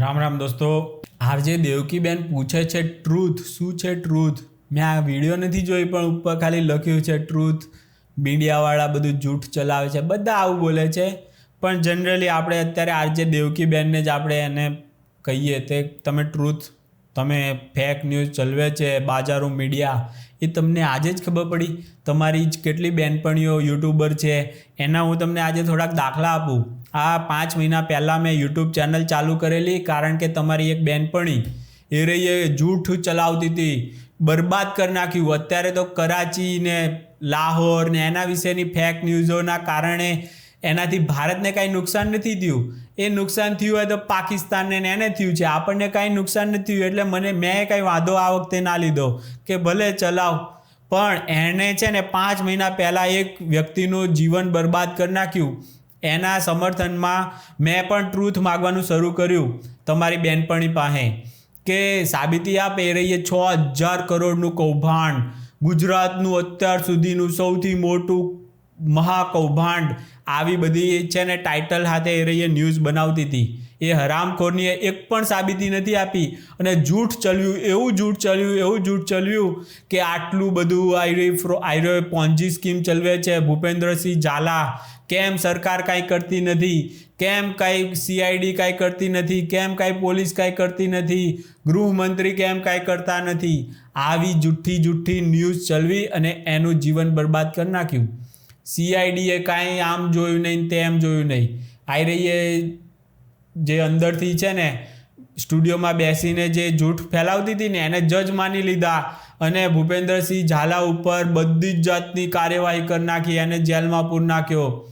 રામ રામ દોસ્તો. આરજે દેવકીબેન પૂછે છે ટ્રુથ શું છે ટ્રુથ મેં આ વીડિયો નથી જોઈ, પણ ઉપર ખાલી લખ્યું છે ટ્રુથ મીડિયાવાળા બધું જૂઠ ચલાવે છે, બધા આવું બોલે છે. પણ જનરલી આપણે અત્યારે આરજે દેવકીબેનને જ આપણે એને કહીએ તે, તમે ટ્રુથ તમે ફેક ન્યૂઝ ચલવે છે, બાજારો મીડિયા એ તમને આજે જ ખબર પડી તમારી જ કેટલી બેનપણીઓ યુટ્યુબર છે. એના હું તમને આજે થોડાક દાખલા આપું. આ પાંચ મહિના પહેલાં મેં યુટ્યુબ ચેનલ ચાલુ કરેલી કારણ કે તમારી એક બેનપણી, એ રહી એ જૂઠ ચલાવતી હતી, બરબાદ કરી નાખ્યું. અત્યારે તો કરાચી ને લાહોર ને એના વિશેની ફેક ન્યૂઝોના કારણે એનાથી ભારતને કાંઈ નુકસાન નથી થયું. એ નુકસાન થયું હોય તો પાકિસ્તાનને એને થયું છે. આપણને કાંઈ નુકસાન નથી થયું એટલે મને, મેં કાંઈ વાંધો આ વખતે ના લીધો કે ભલે ચલાવ. પણ એણે છે ને પાંચ મહિના પહેલાં એક વ્યક્તિનું જીવન બરબાદ કરી નાખ્યું. એના સમર્થનમાં મેં પણ ટ્રુથ માગવાનું શરૂ કર્યું તમારી બેનપણી પાસે કે સાબિતી આપે, એ રહીએ છ હજાર કરોડનું કૌભાંડ. ગુજરાતનું અત્યાર સુધીનું સૌથી મોટું મહાકૌભાંડ આવી બધી છે ને ટાઇટલ સાથે એ રહીએ ન્યૂઝ બનાવતી હતી. એ હરામખોરનીએ એક પણ સાબિતી નથી આપી. અને જૂઠ ચલ્યું, એવું જૂઠ ચલ્યું, એવું જૂઠ ચલ્યું કે આટલું બધું આયરી ફ્રો, આયરો પોન્જી સ્કીમ ચલવે છે. ભૂપેન્દ્રસિંહ ઝાલા, કેમ સરકાર કાંઈ કરતી નથી? કેમ કાંઈ સીઆઈડી કાંઈ કરતી નથી? કેમ કાંઈ પોલીસ કાંઈ કરતી નથી? ગૃહમંત્રી કેમ કાંઈ કરતા નથી? આવી જુઠ્ઠી જુઠ્ઠી ન્યૂઝ ચલવી અને એનું જીવન બરબાદ કરી નાખ્યું. સીઆઈડીએ કાંઈ આમ જોયું નહીં તેમ જોયું નહીં. આયરીએ જે અંદરથી છે ને, સ્ટુડિયોમાં બેસીને જે જૂઠ ફેલાવતી હતી ને, એને જજ માની લીધા અને ભૂપેન્દ્રસિંહ ઝાલા ઉપર બધી જ જાતની કાર્યવાહી કરી નાખી, એને જેલમાં પૂર નાખ્યો.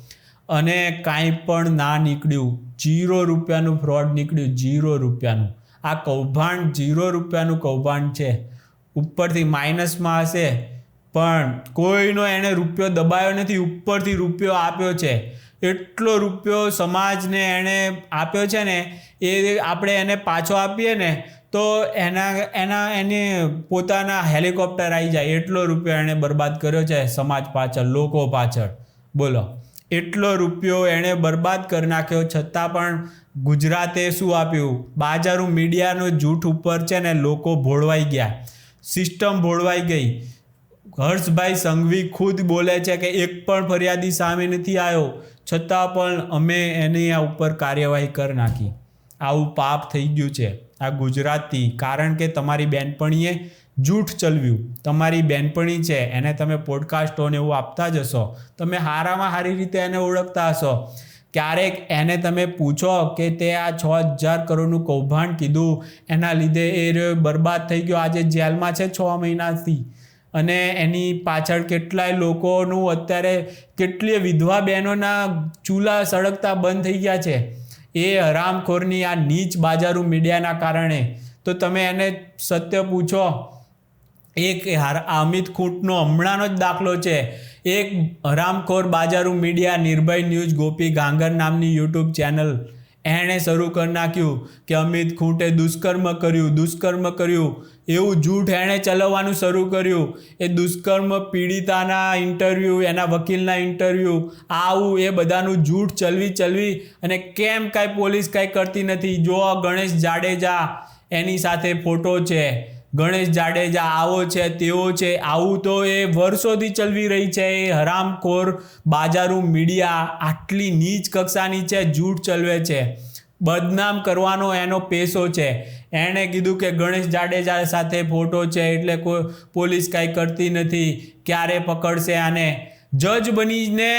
અને કાંઈ પણ ના નીકળ્યું. જીરો રૂપિયાનું ફ્રોડ નીકળ્યું, જીરો રૂપિયાનું. આ કૌભાંડ, જીરો રૂપિયાનું કૌભાંડ છે. ઉપરથી માઇનસમાં હશે. પણ કોઈનો એણે રૂપિયો દબાયો નથી, ઉપરથી રૂપિયો આપ્યો છે. એટલો રૂપિયો સમાજને એણે આપ્યો છે ને, એ આપણે એને પાછો આપીએ ને, તો એના એના, એને પોતાના હેલિકોપ્ટર આવી જાય. એટલો રૂપિયો એણે બરબાદ કર્યો છે સમાજ પાછળ, લોકો પાછળ. બોલો. એટલો રૂપિયો એણે બરબાદ કરી નાખ્યો, છતાં પણ ગુજરાતે શું આપ્યું? બાજારું મીડિયાનો જૂઠ ઉપર છે ને, લોકો ભોળવાઈ ગયા. સિસ્ટમ ભોળવાઈ ગઈ. હર્ષભાઈ સંઘવી ખુદ બોલે છે કે એક પણ ફરિયાદી સામે નથી આવ્યો. છતાં પણ અમે એની આ ઉપર કાર્યવાહી કરી નાખી. આવું પાપ થઈ ગયું છે આ ગુજરાતી કારણ કે તમારી બેનપણીએ જૂઠ ચલવ્યું. તમારી બેનપણી છે, એને તમે પોડકાસ્ટોને એવું આપતા જ હશો. તમે હારામાં સારી રીતે એને ઓળખતા હશો. ક્યારેક એને તમે પૂછો કે તે આ છ હજાર કરોડનું કૌભાંડ કીધું. એના લીધે એ બરબાદ થઈ ગયો. આજે જેલમાં છે છ મહિનાથી. અને એની પાછળ કેટલાય લોકોનું અત્યારે કેટલીય વિધવા બહેનોના ચૂલા સળગતા બંધ થઈ ગયા છે. એ હરામખોરની આ નીચ બાજારું મીડિયાના કારણે. તો તમે એને સત્ય પૂછો, એક અમિત ખૂંટનો હમણાંનો જ દાખલો છે. એક હરામખોર બાજારું મીડિયા નિર્ભય ન્યૂઝ ગોપી ગાંગર નામની યુટ્યુબ ચેનલ એણે શરૂ કરી નાખ્યું કે અમિત ખૂંટે દુષ્કર્મ કર્યું દુષ્કર્મ કર્યું. એવું જૂઠ એણે ચલાવવાનું શરૂ કર્યું. એ દુષ્કર્મ પીડિતાના ઇન્ટરવ્યૂ એના વકીલના ઇન્ટરવ્યૂ આવું એ બધાનું જૂઠ ચલવી ચલવી અને કેમ કાંઈ પોલીસ કાંઈ કરતી નથી. જો ગણેશ જાડેજા એની સાથે ફોટો છે ગણેશ જાડેજા આવો છે તેવો છે, આવું તો એ વર્ષોથી ચલવી રહી છે. એ હરામખોર બાજારું મીડિયા આટલી નીચ કક્ષાની છે, જૂઠ ચલવે છે. બદનામ કરવાનો એનો પેશો છે. એણે કીધું કે ગણેશ જાડેજા સાથે ફોટો છે એટલે કોઈ પોલીસ કાંઈ કરતી નથી. ક્યારે પકડશે આને? જજ બનીને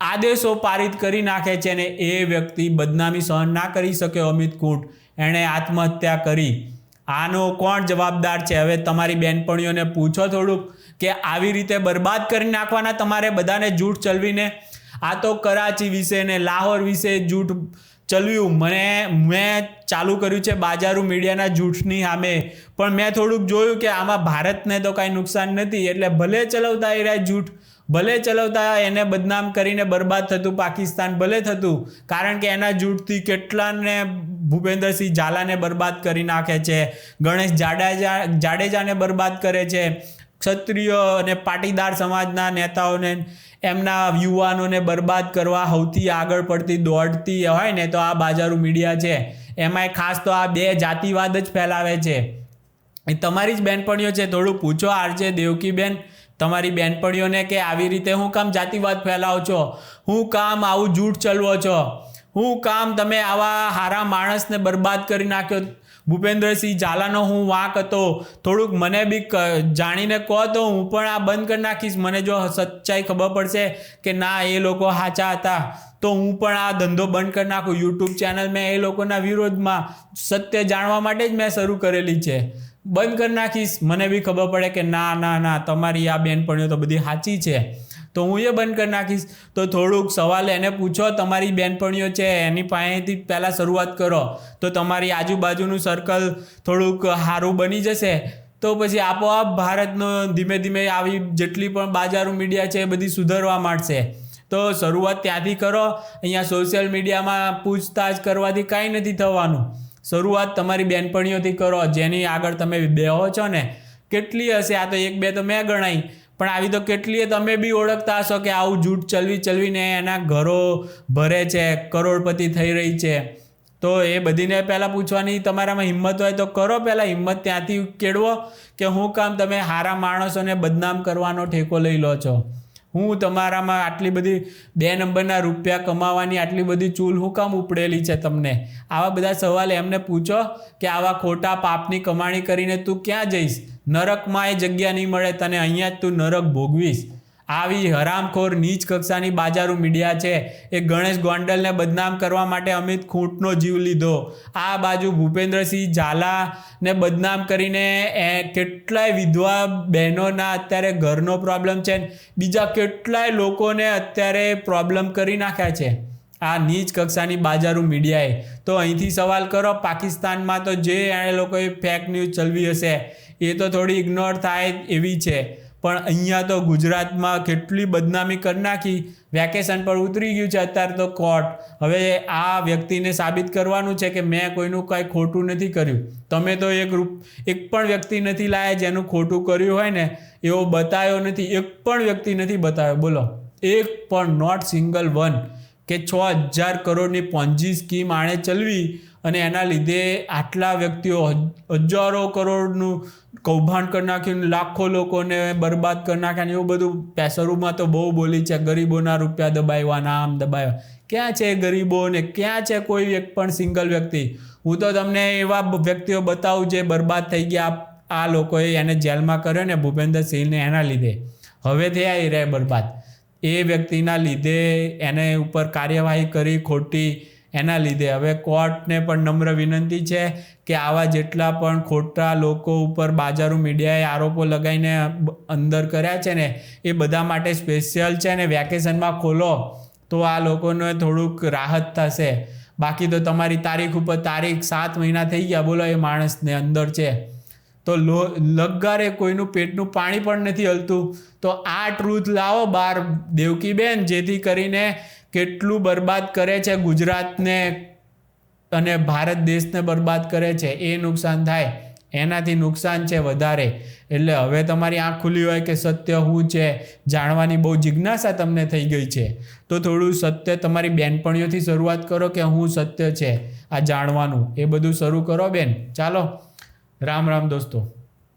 આદેશો પારિત કરી નાખે છે ને એ વ્યક્તિ બદનામી સહન ના કરી શકે અમિત કુંટ. એણે આત્મહત્યા કરી. આનો કોણ જવાબદાર છે? હવે તમારી બેનપણીઓને પૂછો થોડુંક કે આવી રીતે બરબાદ કરી નાખવાના તમારે બધાને જૂઠ ચલવીને? આ તો કરાચી વિશે ને લાહોર વિશે જૂઠ ચલવ્યું. મને, મેં ચાલુ કર્યું છે બાજારું મીડિયાના જૂઠની સામે. પણ મેં થોડુંક જોયું કે આમાં ભારતને તો કાંઈ નુકસાન નથી. એટલે ભલે ચલાવતા એ રહ્યા જૂઠ ભલે ચલાવતા એને બદનામ કરીને બરબાદ થતું પાકિસ્તાન ભલે થતું, કારણ કે એના જૂઠથી કેટલાને ભૂપેન્દ્રસિંહ ઝાલાને બરબાદ કરી નાખે છે, ગણેશ જાડેજા, જાડેજાને બરબાદ કરે છે, ક્ષત્રિય અને પાટીદાર સમાજના નેતાઓને, એમના યુવાનોને બરબાદ કરવા સૌથી આગળ પડતી દોડતી હોય ને તો આ બાજારું મીડિયા છે, એમાંય ખાસ તો આ બે જાતિવાદ જ ફેલાવે છે. એ તમારી જ બેનપણીઓ છે, થોડું પૂછો આરજે દેવકીબેન તમારી બેનપણીઓને કે આવી રીતે હું કામ જાતિવાદ ફેલાવો છો? હું કામ આવું જૂઠ ચલવો છો? હું કામ તમે આવા હારા માણસને બરબાદ કરી નાખ્યો? ભૂપેન્દ્રસિંહ ઝાલાનો હું વાંક હતો. થોડુંક મને બી જાણીને કહો તો હું પણ આ બંધ કરી નાખીશ. મને જો સચ્ચાઈ ખબર પડશે કે ના, એ લોકો સાચા હતા. તો હું પણ આ ધંધો બંધ કરી નાખું. યુટ્યુબ ચેનલ મેં એ લોકોના વિરોધમાં સત્ય જાણવા માટે જ મેં શરૂ કરેલી છે. બંધ કરી નાખીશ. મને બી ખબર પડે કે ના ના ના, તમારી આ બેનપણીઓ તો બધી સાચી છે. તો હું એ બંધ કરી નાખીશ. તો થોડુંક સવાલ એને પૂછો, તમારી બેનપણીઓ છે, એની પાસેથી પહેલાં શરૂઆત કરો. તો તમારી આજુબાજુનું સર્કલ થોડુંક સારું બની જશે. તો પછી આપોઆપ ભારતનો ધીમે ધીમે આવી જેટલી પણ બાજારો મીડિયા છે એ બધી સુધરવા માંડશે. તો શરૂઆત ત્યાંથી કરો. અહીંયા સોશિયલ મીડિયામાં પૂછતાછ કરવાથી કાંઈ નથી થવાનું. શરૂઆત તમારી બેનપણીઓથી કરો, જેની આગળ તમે બેહો છો ને. કેટલી હશે? આ તો એક બે તો મેં ગણાઈ પણ આવી તો કેટલીય તમે બી ઓળખતા હશો કે આવું જૂઠ ચલવી ચલવીને એના ઘરો ભરે છે, કરોડપતિ થઈ રહી છે. તો એ બધીને પહેલાં પૂછવાની, તમારામાં હિંમત હોય તો કરો પહેલાં હિંમત, ત્યાંથી કેળવો કે હું કામ તમે સારા માણસોને બદનામ કરવાનો ઠેકો લઈ લો છો. હું તમારામાં આટલી બધી બે નંબરના રૂપિયા કમાવાની આટલી બધી ચૂલ હું કામ ઉપડેલી છે તમને? આવા બધા સવાલ એમને પૂછો કે આવા ખોટા પાપની કમાણી કરીને તું ક્યાં જઈશ? નરકમાં એ જગ્યા નહીં મળે, તને અહીંયા જ તું નરક ભોગવીશ. આવી હરામખોર નીચ કક્ષાની બાજારુ મીડિયા છે. એ ગણેશ ગોંડલને બદનામ કરવા માટે અમિત ખૂંટનો જીવ લીધો. આ બાજુ ભૂપેન્દ્રસિંહ ઝાલાને બદનામ કરીને, એ કેટલાય વિધવા બહેનોના અત્યારે ઘરનો પ્રોબ્લેમ છે બીજા કેટલાય લોકોને અત્યારે પ્રોબ્લેમ કરી નાખ્યા છે. આ નીચ કક્ષાની બાજારું મીડિયાએ. તો અહીંથી સવાલ કરો, પાકિસ્તાનમાં તો જે એ લોકોએ ફેક ન્યૂઝ ચલવી હશે, એ તો થોડી ઇગ્નોર થાય એવી છે. પણ અહીંયા તો ગુજરાતમાં કેટલી બદનામી કરી નાખી. વેકેશન પર ઉતરી ગયું છે અત્યારે તો કોર્ટ હવે આ વ્યક્તિને સાબિત કરવાનું છે કે મેં કોઈનું કાંઈ ખોટું નથી કર્યું. તમે તો એક રૂપ, એક પણ વ્યક્તિ નથી લાયા જેનું ખોટું કર્યું હોય ને, એવો બતાવ્યો નથી. એક પણ વ્યક્તિ નથી બતાવ્યો બોલો. એક પણ નોટ સિંગલ વન કે છ હજાર કરોડની પોન્જી સ્કીમ આણે ચલવી. અને એના લીધે આટલા વ્યક્તિઓ હજ- હજારો કરોડનું કૌભાંડ કરી નાખ્યું લાખો લોકોને બરબાદ કરી નાખ્યા એવું બધું પેસરૂમાં તો બહુ બોલી છે, ગરીબોના રૂપિયા દબાવ્યા નામ દબાવ્યા. ક્યાં છે ગરીબો ને ક્યાં છે કોઈ એક પણ સિંગલ વ્યક્તિ? હું તો તમને એવા વ્યક્તિઓ બતાવું જે બરબાદ થઈ ગયા આ લોકોએ એને જેલમાં કર્યો ને ભૂપેન્દ્ર સિંહને એના લીધે. હવે થયા એ રહે બરબાદ. એ વ્યક્તિના લીધે એને ઉપર કાર્યવાહી કરી, ખોટી એના લીધે. હવે કોર્ટને પણ નમ્ર વિનંતી છે કે આવા જેટલા પણ ખોટા લોકો ઉપર બાજારો મીડિયાએ આરોપો લગાવીને અંદર કર્યા છે ને, એ બધા માટે સ્પેશિયલ છે ને વેકેશનમાં ખોલો તો આ લોકોને થોડુંક રાહત થશે. બાકી તો તમારી તારીખ ઉપર તારીખ સાત મહિના થઈ ગયા, બોલો એ માણસને અંદર છે. તો લો લગારે કોઈનું પેટનું પાણી પણ નથી હલતું. તો આ ટ્રુથ લાવો બાર દેવકીબેન, જેથી કરીને કેટલું બરબાદ કરે છે ગુજરાતને અને ભારત દેશને બરબાદ કરે છે, એ નુકસાન થાય. એનાથી નુકસાન છે વધારે. એટલે હવે તમારી આંખ ખુલ્લી હોય કે સત્ય શું છે, જાણવાની બહુ જિજ્ઞાસા તમને થઈ ગઈ છે. તો થોડું સત્ય તમારી બેનપણીઓથી શરૂઆત કરો કે હું સત્ય છે, આ જાણવાનું. એ બધું શરૂ કરો બેન. ચાલો. રામ રામ દોસ્તો.